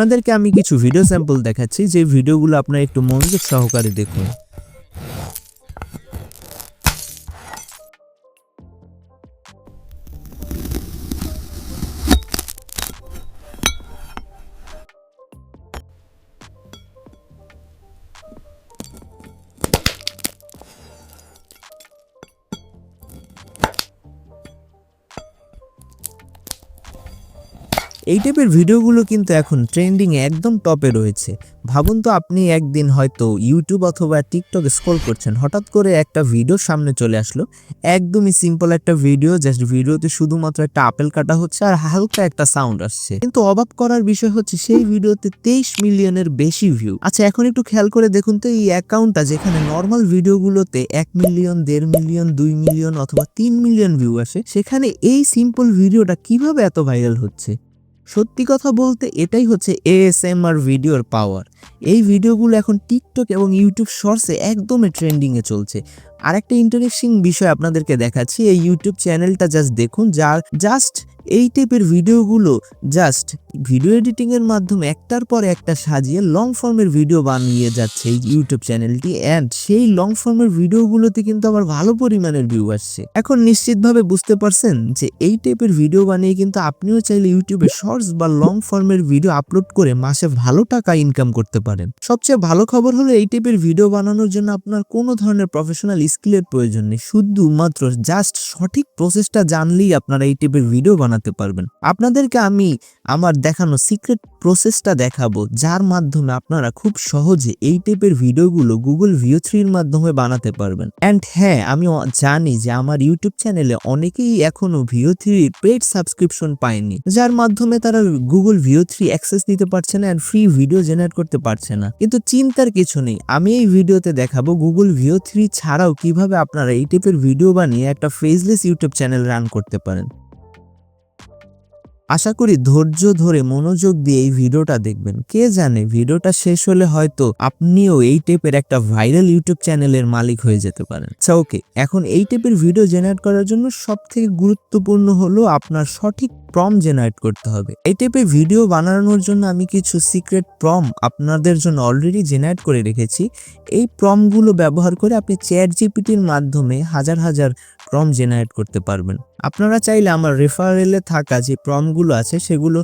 আপনাদেরকে আমি কিছু ভিডিও স্যাম্পল দেখাচ্ছি যে ভিডিওগুলো আপনারা একটু মনোযোগ সহকারে দেখুন। এই টাইপের ভিডিওগুলো কিন্তু এখন ট্রেন্ডিং একদম টপে রয়েছে। ভাবুন তো আপনি একদিন হয়তো ইউটিউব অথবা টিকটক স্ক্রল করছেন, হঠাৎ করে একটা ভিডিও সামনে চলে আসলো। একদমই সিম্পল একটা ভিডিও জাস্ট ভিডিওতে শুধুমাত্র একটা আপেল কাটা হচ্ছে আর হালকা একটা সাউন্ড আসছে। কিন্তু অবাক করার বিষয় হচ্ছে সেই ভিডিওতে তেইশ মিলিয়নের বেশি ভিউ আচ্ছা এখন একটু খেয়াল করে দেখুন তো এই অ্যাকাউন্টটা যেখানে নর্মাল ভিডিওগুলোতে এক মিলিয়ন, দেড় মিলিয়ন, দুই মিলিয়ন অথবা তিন মিলিয়ন ভিউ আসে, সেখানে এই সিম্পল ভিডিওটা কীভাবে এত ভাইরাল হচ্ছে? সত্যি কথা বলতে এটাই হচ্ছে এএসএমআর ভিডিওর পাওয়ার এই ভিডিওগুলো এখন টিকটক এবং ইউটিউব শর্টসে একদমই ট্রেন্ডিংয়ে চলছে। আরেকটা ইন্টারেস্টিং বিষয় আপনাদেরকে দেখাচ্ছি, এই ইউটিউব চ্যানেলটা জাস্ট দেখুন, যার জাস্ট এই টাইপের ভিডিওগুলো জাস্ট ভিডিও এডিটিংয়ের মাধ্যমে একটার পর একটা সাজিয়ে লং ফর্মের ভিডিও বানিয়ে যাচ্ছে এই ইউটিউব চ্যানেলটি অ্যান্ড সেই লং ফর্মের ভিডিওগুলোতে কিন্তু আবার ভালো পরিমাণের ভিউ আসছে। এখন নিশ্চিতভাবে বুঝতে পারছেন যে এই টাইপের ভিডিও বানিয়ে কিন্তু আপনিও চাইলে ইউটিউবে শর্টস বা লং ফর্মের ভিডিও আপলোড করে মাসে ভালো টাকা ইনকাম করতে পারেন। সবচেয়ে ভালো খবর হলো এই টাইপের ভিডিও বানানোর জন্য আপনার কোনো ধরনের প্রফেশনাল স্কিলের প্রয়োজন নেই। শুধুমাত্র জাস্ট সঠিক প্রসেসটা জানলেই আপনারা এই টাইপের ভিডিও বানাতে পারবেন। আপনাদেরকে আমি আমার দেখানো সিক্রেট প্রসেসটা দেখাবো, যার মাধ্যমে আপনারা খুব সহজে এই টাইপের ভিডিওগুলো গুগল ভিও থ্রির মাধ্যমে বানাতে পারবেন। অ্যান্ড হ্যাঁ আমি জানি যে আমার ইউটিউব চ্যানেলে অনেকেই এখনও ভিও থ্রির পেড সাবস্ক্রিপশন পায়নি, যার মাধ্যমে তারা গুগল ভিও থ্রি অ্যাক্সেস নিতে পারছে না অ্যান্ড ফ্রি ভিডিও জেনারেট করতে পারছে না। কিন্তু চিন্তার কিছু নেই, আমি এই ভিডিওতে দেখাবো গুগল ভিও থ্রি ছাড়াও কীভাবে আপনারা এই টাইপের ভিডিও বানিয়ে একটা ফেসলেস ইউটিউব চ্যানেল রান করতে পারেন? আশা করি ধৈর্য ধরে মনোযোগ দিয়ে এই ভিডিওটা দেখবেন। কে জানে ভিডিওটা শেষ হলে হয়তো আপনিও এই টাইপের একটা ভাইরাল ইউটিউব চ্যানেলের মালিক হয়ে যেতে পারেন। আচ্ছা ওকে এখন এই টাইপের ভিডিও জেনারেট করার জন্য সব থেকে গুরুত্বপূর্ণ হলো আপনার সঠিক প্রম জেনারেট করতে হবে। এই টাইপের ভিডিও বানানোর জন্য আমি কিছু সিক্রেট প্রম আপনাদের জন্য অলরেডি জেনারেট করে রেখেছি। এই প্রমগুলো ব্যবহার করে আপনি চ্যাট জিপিটির মাধ্যমে হাজার হাজার প্রম জেনারেট করতে পারবেন। আপনারা চাইলে আমার রেফারেলে থাকা যে প্রমগুলো আছে, সেগুলো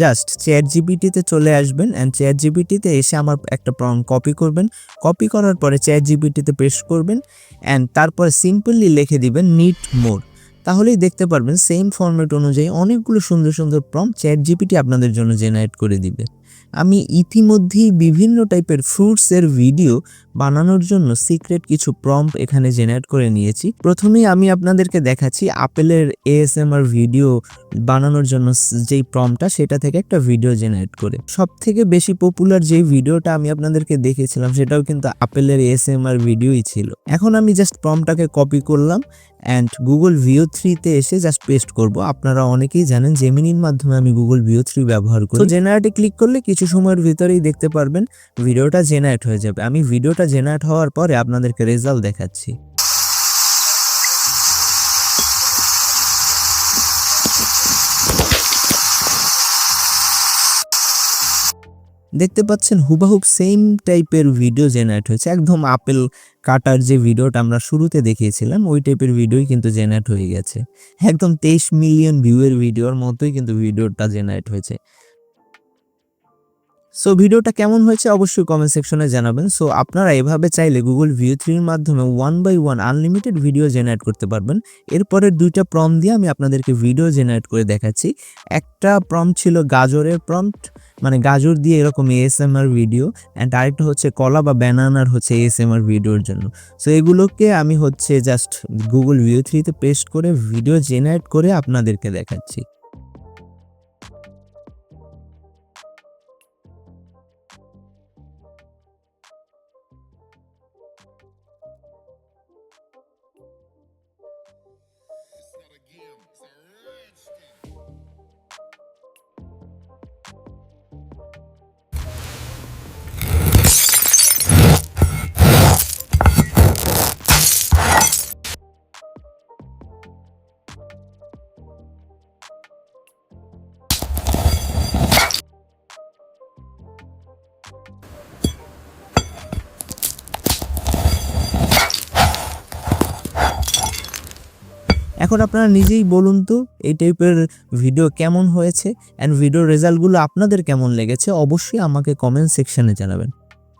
জাস্ট চ্যাট জিপিটিতে চলে আসবেন অ্যান্ড চ্যাট জিপিটিতে এসে আমার একটা প্রম কপি করবেন। কপি করার পরে চ্যাট জিপিটিতে পেস্ট করবেন অ্যান্ড তারপর সিম্পলি লিখে দিবেন নিট মোর তাহলেই দেখতে পারবেন সেম ফর্ম্যাট অনুযায়ী অনেকগুলো সুন্দর সুন্দর প্রম চ্যাট জিপিটি আপনাদের জন্য জেনারেট করে দিবে। আমি ইতিমধ্যেই বিভিন্ন টাইপের ফ্রুটসের ভিডিও বানানোর জন্য সিক্রেট কিছু প্রম্পট এখানে জেনারেট করে নিয়েছি। প্রথমেই আমি আপনাদেরকে দেখাচ্ছি আপেলের এএসএমআর ভিডিও বানানোর জন্য যেই প্রম্পটটা সেটা থেকে একটা ভিডিও জেনারেট করে। সব থেকে বেশি পপুলার যেই ভিডিওটা আমি আপনাদেরকে দেখেছিলাম, সেটাও কিন্তু আপেলের এএসএমআর ভিডিওই ছিল। এখন আমি জাস্ট প্রম্পটটাকে কপি করলাম অ্যান্ড গুগল ভিও থ্রিতে এসে জাস্ট পেস্ট করব। আপনারা অনেকেই জানেন জেমিনির মাধ্যমে আমি গুগল ভিও থ্রি ব্যবহার করি। জেনারেটে ক্লিক করলে কিছু সময়ের ভিতরেই দেখতে পারবেন ভিডিওটা জেনারেট হয়ে যাবে। আমি ভিডিওটা জেনারেট হওয়ার পরে আপনাদেরকে রেজাল্ট দেখাচ্ছি। দেখতে পাচ্ছেন হুবাহুব সেম টাইপের ভিডিও জেনারেট হয়েছে। একদম আপেল কাটার যে ভিডিওটা আমরা শুরুতে দেখিয়েছিলাম, ওই টাইপের ভিডিওই কিন্তু জেনারেট হয়ে গেছে। একদম তেইশ মিলিয়ন ভিউয়ের ভিডিওর মতোই কিন্তু ভিডিওটা জেনারেট হয়েছে। সো ভিডিওটা কেমন হয়েছে অবশ্যই কমেন্ট সেকশনে জানাবেন। সো আপনারা এভাবে চাইলে গুগল ভিউ থ্রির মাধ্যমে one by one unlimited video generate করতে পারবেন। এরপরের দুইটা প্রম দিয়ে আমি আপনাদেরকে ভিডিও জেনারেট করে দেখাচ্ছি। একটা প্রম ছিল গাজরের প্রম্পট মানে গাজর দিয়ে এরকম এএসএমআর ভিডিও অ্যান্ড আরেকটা হচ্ছে কলা বা ব্যানানার হচ্ছে এএসএমআর ভিডিওর জন্য। সো এগুলোকে আমি হচ্ছে জাস্ট গুগল ভিউ থ্রিতে পেস্ট করে ভিডিও জেনারেট করে আপনাদেরকে দেখাচ্ছি। So এখন আপনারা নিজেই বলুন তো, এই টাইপের ভিডিও কেমন হয়েছে অ্যান্ড ভিডিওর রেজাল্টগুলো আপনাদের কেমন লেগেছে অবশ্যই আমাকে কমেন্ট সেকশানে জানাবেন।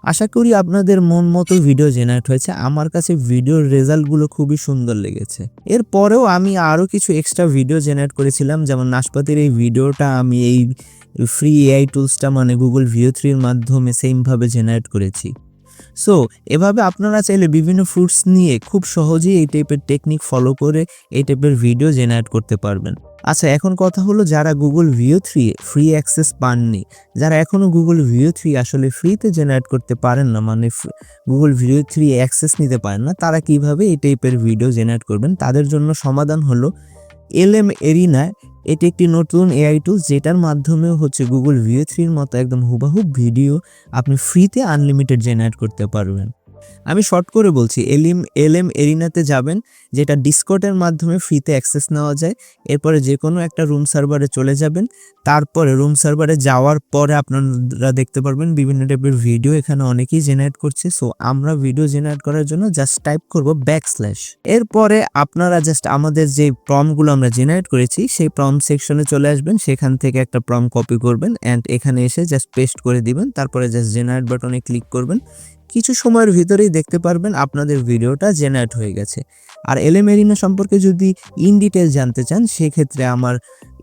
আশা করি আপনাদের মন মতো ভিডিও জেনারেট হয়েছে, আমার কাছে ভিডিওর রেজাল্টগুলো খুবই সুন্দর লেগেছে। এরপরেও আমি আরও কিছু এক্সট্রা ভিডিও জেনারেট করেছিলাম, যেমন নাশপাতির এই ভিডিওটা আমি এই ফ্রি এআই টুলসটা মানে গুগল ভিও থ্রির মাধ্যমে সেমভাবে জেনারেট করেছি। সো এভাবে আপনারা চাইলে বিভিন্ন ফ্রুটস নিয়ে খুব সহজেই এই টাইপের টেকনিক ফলো করে এই টাইপের ভিডিও জেনারেট করতে পারবেন। আচ্ছা এখন কথা হলো যারা Google Veo three free access পাননি, যারা এখনও গুগল ভিও থ্রি আসলে ফ্রিতে জেনারেট করতে পারেন না মানে গুগল ভিও থ্রি অ্যাক্সেস নিতে পারেন না, তারা কীভাবে এই টাইপের ভিডিও জেনারেট করবেন, তাদের জন্য সমাধান হলো এলএম এরিনা এটি একটি নতুন এআই টুল যেটার মাধ্যমে হচ্ছে গুগল ভিও থ্রির মতো একদম হুবাহু ভিডিও আপনি ফ্রিতে আনলিমিটেড জেনারেট করতে পারবেন। আমি শর্ট করে বলছি, এলিম এলএম এরিনাতে যাবেন, যেটা ডিসকটের মাধ্যমে ফ্রিতে অ্যাক্সেস নেওয়া যায়। এরপরে যে কোনো একটা রুম সার্ভারে চলে যাবেন। তারপরে রুম সার্ভারে যাওয়ার পরে আপনারা দেখতে পারবেন বিভিন্ন টাইপের ভিডিও এখানে অনেকেই জেনারেট করছে। সো আমরা ভিডিও জেনারেট করার জন্য জাস্ট টাইপ করব ব্যাক স্ল্যাশ এরপরে আপনারা জাস্ট আমাদের যে প্রমগুলো আমরা জেনারেট করেছি, সেই প্রম সেকশনে চলে আসবেন। সেখান থেকে একটা প্রম কপি করবেন অ্যান্ড এখানে এসে জাস্ট পেস্ট করে দিবেন। তারপরে জাস্ট জেনারেট বাটনে ক্লিক করবেন। কিছু সময়ের ভিতরেই দেখতে পারবেন আপনাদের ভিডিওটা জেনারেট হয়ে গেছে। আর এলেমেরিনা সম্পর্কে যদি ইন ডিটেল জানতে চান, সেক্ষেত্রে আমার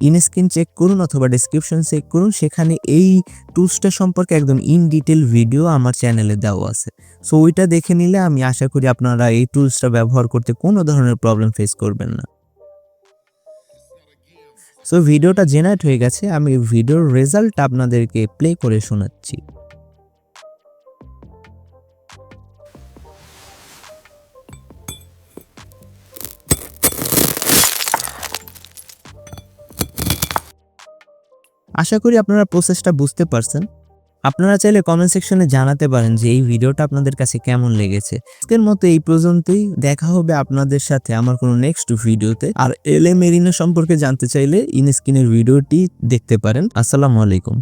ইনস্ক্রিন চেক করুন অথবা ডিসক্রিপশন চেক করুন। সেখানে এই টুলসটা সম্পর্কে একদম ইন ডিটেল ভিডিও আমার চ্যানেলে দেওয়া আছে। সো ওইটা দেখে নিলে আমি আশা করি আপনারা এই টুলসটা ব্যবহার করতে কোনো ধরনের প্রবলেম ফেস করবেন না। সো ভিডিওটা জেনারেট হয়ে গেছে। আমি ভিডিওর রেজাল্ট আপনাদেরকে প্লে করে শোনাচ্ছি। আশা করি আপনারা প্রসেসটা বুঝতে পারছেন। আপনারা চাইলে কমেন্ট সেকশনে জানাতে পারেন যে এই ভিডিওটা আপনাদের কাছে কেমন লেগেছে। আজকের মতো এই পর্যন্তই। দেখা হবে আপনাদের সাথে আমার কোনো নেক্সট ভিডিওতে আর এল এ মেরিনো সম্পর্কে জানতে চাইলে ইনস্ক্রিনের ভিডিওটি দেখতে পারেন। আসসালামু আলাইকুম।